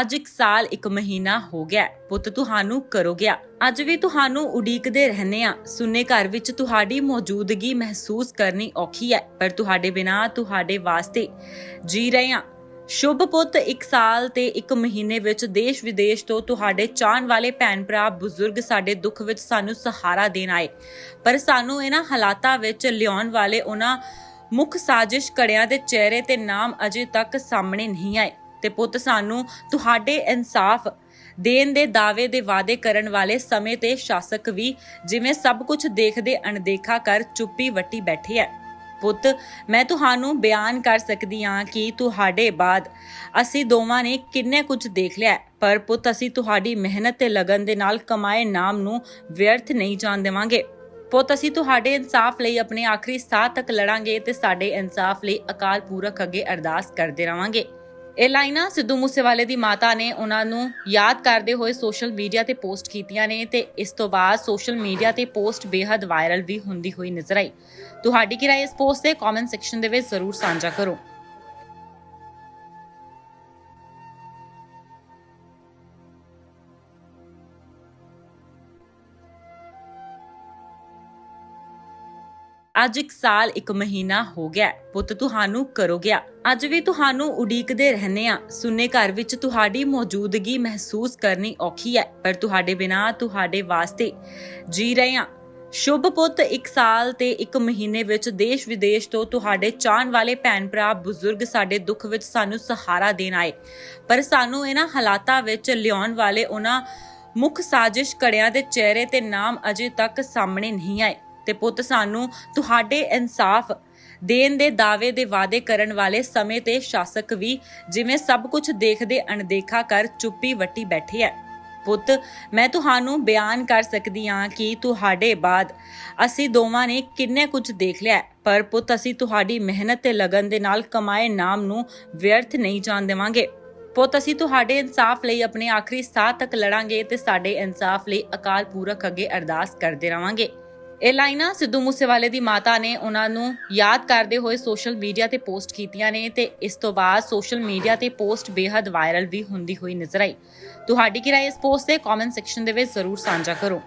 ਅੱਜ ਇੱਕ ਸਾਲ, ਇੱਕ ਮਹੀਨਾ ਹੋ ਗਿਆ। ਪੁੱਤ ਤੁਹਾਨੂੰ ਕਰੋ ਗਿਆ ਅੱਜ ਵੀ ਤੁਹਾਨੂੰ ਉਡੀਕਦੇ ਰਹਨੇ ਆ ਸੁੰਨੇ ਘਰ ਵਿੱਚ ਤੁਹਾਡੀ ਮੌਜੂਦਗੀ ਮਹਿਸੂਸ ਕਰਨੀ ਔਖੀ ਹੈ, ਪਰ ਤੁਹਾਡੇ ਬਿਨਾ ਤੁਹਾਡੇ ਵਾਸਤੇ ਜੀ ਰਹੇ ਆ ਸ਼ੁਭ ਪੁੱਤ, ਇੱਕ ਸਾਲ ਤੇ ਇੱਕ ਮਹੀਨੇ ਵਿੱਚ ਦੇਸ਼ ਵਿਦੇਸ਼ ਤੋਂ ਤੁਹਾਡੇ ਚਾਹਣ ਵਾਲੇ ਭੈਣ ਭਰਾ ਬਜ਼ੁਰਗ ਸਾਡੇ ਦੁੱਖ ਵਿੱਚ ਸਾਨੂੰ ਸਹਾਰਾ ਦੇਣ ਆਏ। ਪਰ ਸਾਨੂੰ ਇਹਨਾਂ ਹਾਲਾਤਾਂ ਵਿੱਚ ਲਿਆਉਣ ਵਾਲੇ ਉਹਨਾਂ ਮੁੱਖ ਸਾਜ਼ਿਸ਼ ਕੜਿਆਂ ਦੇ ਚਿਹਰੇ ਤੇ ਨਾਮ ਅਜੇ ਤੱਕ ਸਾਹਮਣੇ ਨਹੀਂ ਆਏ। ਤੇ ਪੁੱਤ ਸਾਨੂੰ ਤੁਹਾਡੇ ਇਨਸਾਫ ਦੇਣ ਦੇ ਦਾਅਵੇ ਦੇ ਵਾਅਦੇ ਕਰਨ ਵਾਲੇ ਸਮੇਂ ਤੇ ਸ਼ਾਸਕ ਵੀ ਜਿਵੇਂ ਸਭ ਕੁਝ ਦੇਖਦੇ ਅਣਦੇਖਾ ਕਰ ਚੁੱਪੀ ਵੱਟੀ ਬੈਠੇ ਐ। ਪੁੱਤ, ਮੈਂ ਤੁਹਾਨੂੰ ਬਿਆਨ ਕਰ ਸਕਦੀ ਹਾਂ ਕਿ ਤੁਹਾਡੇ ਬਾਅਦ ਅਸੀਂ ਦੋਵਾਂ ਨੇ ਕਿੰਨੇ ਕੁਝ ਦੇਖ ਲਿਆ ਪਰ ਪੁੱਤ ਅਸੀਂ ਤੁਹਾਡੀ ਮਿਹਨਤ ਤੇ ਲਗਨ ਦੇ ਨਾਲ ਕਮਾਏ ਨਾਮ ਨੂੰ ਵਿਅਰਥ ਨਹੀਂ ਜਾਣ ਦੇਵਾਂਗੇ। ਪੁੱਤ, ਅਸੀਂ ਤੁਹਾਡੇ ਇਨਸਾਫ ਲਈ ਆਪਣੇ ਆਖਰੀ ਸਾਹ ਤੱਕ ਲੜਾਂਗੇ ਤੇ ਸਾਡੇ ਇਨਸਾਫ ਲਈ ਅਕਾਲ ਪੁਰਖ ਅੱਗੇ ਅਰਦਾਸ ਕਰਦੇ ਰਵਾਂਗੇ। ਇਹ ਲਾਈਨਾਂ ਸਿੱਧੂ ਮੂਸੇਵਾਲੇ ਦੀ ਮਾਤਾ ਨੇ ਉਹਨਾਂ ਨੂੰ ਯਾਦ ਕਰਦੇ ਹੋਏ ਸੋਸ਼ਲ ਮੀਡੀਆ ਤੇ ਪੋਸਟ ਕੀਤੀਆਂ ਨੇ ਤੇ ਇਸ ਤੋਂ ਬਾਅਦ ਸੋਸ਼ਲ ਮੀਡੀਆ ਤੇ ਪੋਸਟ ਬੇहद ਵਾਇਰਲ ਵੀ ਹੁੰਦੀ ਹੋਈ ਨਜ਼ਰ ਆਈ। ਤੁਹਾਡੀ ਕੀ ਰਾਏ ਇਸ ਪੋਸਟ ਦੇ ਕਮੈਂਟ ਸੈਕਸ਼ਨ ਦੇ ਵਿੱਚ ਜ਼ਰੂਰ ਸਾਂਝਾ ਕਰੋ। ਅੱਜ ਇੱਕ ਸਾਲ, ਇੱਕ ਮਹੀਨਾ ਹੋ ਗਿਆ। ਪੁੱਤ, ਤੁਹਾਨੂੰ ਕਰੋ ਗਿਆ। ਅੱਜ ਵੀ ਤੁਹਾਨੂੰ ਉਡੀਕਦੇ ਰਹਨੇ ਆ ਸੁੰਨੇ ਘਰ ਵਿੱਚ ਤੁਹਾਡੀ ਮੌਜੂਦਗੀ ਮਹਿਸੂਸ ਕਰਨੀ ਔਖੀ ਹੈ, ਪਰ ਤੁਹਾਡੇ ਬਿਨਾ, ਤੁਹਾਡੇ ਵਾਸਤੇ ਜੀ ਰਹੇ ਆ ਸ਼ੁਭ ਪੁੱਤ, ਇੱਕ ਸਾਲ ਤੇ ਇੱਕ ਮਹੀਨੇ ਵਿੱਚ ਦੇਸ਼ ਵਿਦੇਸ਼ ਤੋਂ ਤੁਹਾਡੇ ਚਾਹਣ ਵਾਲੇ ਭੈਣ ਭਰਾ ਬਜ਼ੁਰਗ ਸਾਡੇ ਦੁੱਖ ਵਿੱਚ ਸਾਨੂੰ ਸਹਾਰਾ ਦੇਣ ਆਏ। ਪਰ ਸਾਨੂੰ ਇਹਨਾਂ ਹਾਲਾਤਾਂ ਵਿੱਚ ਲਿਆਉਣ ਵਾਲੇ ਉਹਨਾਂ ਮੁੱਖ ਸਾਜ਼ਿਸ਼ ਕੜਿਆਂ ਦੇ ਚਿਹਰੇ ਤੇ ਨਾਮ ਅਜੇ ਤੱਕ ਸਾਹਮਣੇ ਨਹੀਂ ਆਏ। ਤੇ ਪੁੱਤ, ਸਾਨੂੰ ਤੁਹਾਡੇ ਇਨਸਾਫ ਦੇਣ ਦੇ ਦਾਅਵੇ ਦੇ ਵਾਅਦੇ ਕਰਨ ਵਾਲੇ ਸਮੇਂ ਤੇ ਸ਼ਾਸਕ ਵੀ ਜਿਵੇਂ ਸਭ ਕੁਝ ਦੇਖਦੇ ਅਣਦੇਖਾ ਕਰ ਚੁੱਪੀ ਵੱਟੀ ਬੈਠੇ ਐ। ਪੁੱਤ, ਮੈਂ ਤੁਹਾਨੂੰ ਬਿਆਨ ਕਰ ਸਕਦੀ ਹਾਂ ਕਿ ਤੁਹਾਡੇ ਬਾਅਦ ਅਸੀਂ ਦੋਵਾਂ ਨੇ ਕਿੰਨੇ ਕੁਝ ਦੇਖ ਲਿਆ ਪਰ ਪੁੱਤ, ਅਸੀਂ ਤੁਹਾਡੀ ਮਿਹਨਤ ਤੇ ਲਗਨ ਦੇ ਨਾਲ ਕਮਾਏ ਨਾਮ ਨੂੰ ਵਿਅਰਥ ਨਹੀਂ ਜਾਣ ਦੇਵਾਂਗੇ। ਪੁੱਤ, ਅਸੀਂ ਤੁਹਾਡੇ ਇਨਸਾਫ ਲਈ ਆਪਣੇ ਆਖਰੀ ਸਾਹ ਤੱਕ ਲੜਾਂਗੇ ਤੇ ਸਾਡੇ ਇਨਸਾਫ ਲਈ ਅਕਾਲ ਪੁਰਖ ਅੱਗੇ ਅਰਦਾਸ ਕਰਦੇ ਰਵਾਂਗੇ। ਇਹ ਲਾਈਨਾਂ ਸਿੱਧੂ ਮੂਸੇਵਾਲੇ ਦੀ ਮਾਤਾ ਨੇ ਉਹਨਾਂ ਨੂੰ ਯਾਦ ਕਰਦੇ ਹੋਏ ਸੋਸ਼ਲ ਮੀਡੀਆ ਤੇ ਪੋਸਟ ਕੀਤੀਆਂ ਨੇ ਤੇ ਇਸ ਤੋਂ ਬਾਅਦ ਸੋਸ਼ਲ ਮੀਡੀਆ ਤੇ ਪੋਸਟ ਬੇਹੱਦ ਵਾਇਰਲ ਵੀ ਹੁੰਦੀ ਹੋਈ ਨਜ਼ਰ ਆਈ। ਤੁਹਾਡੀ ਕੀ ਰਾਏ ਇਸ ਪੋਸਟ ਦੇ ਕਮੈਂਟ ਸੈਕਸ਼ਨ ਦੇ ਵਿੱਚ ਜ਼ਰੂਰ ਸਾਂਝਾ ਕਰੋ।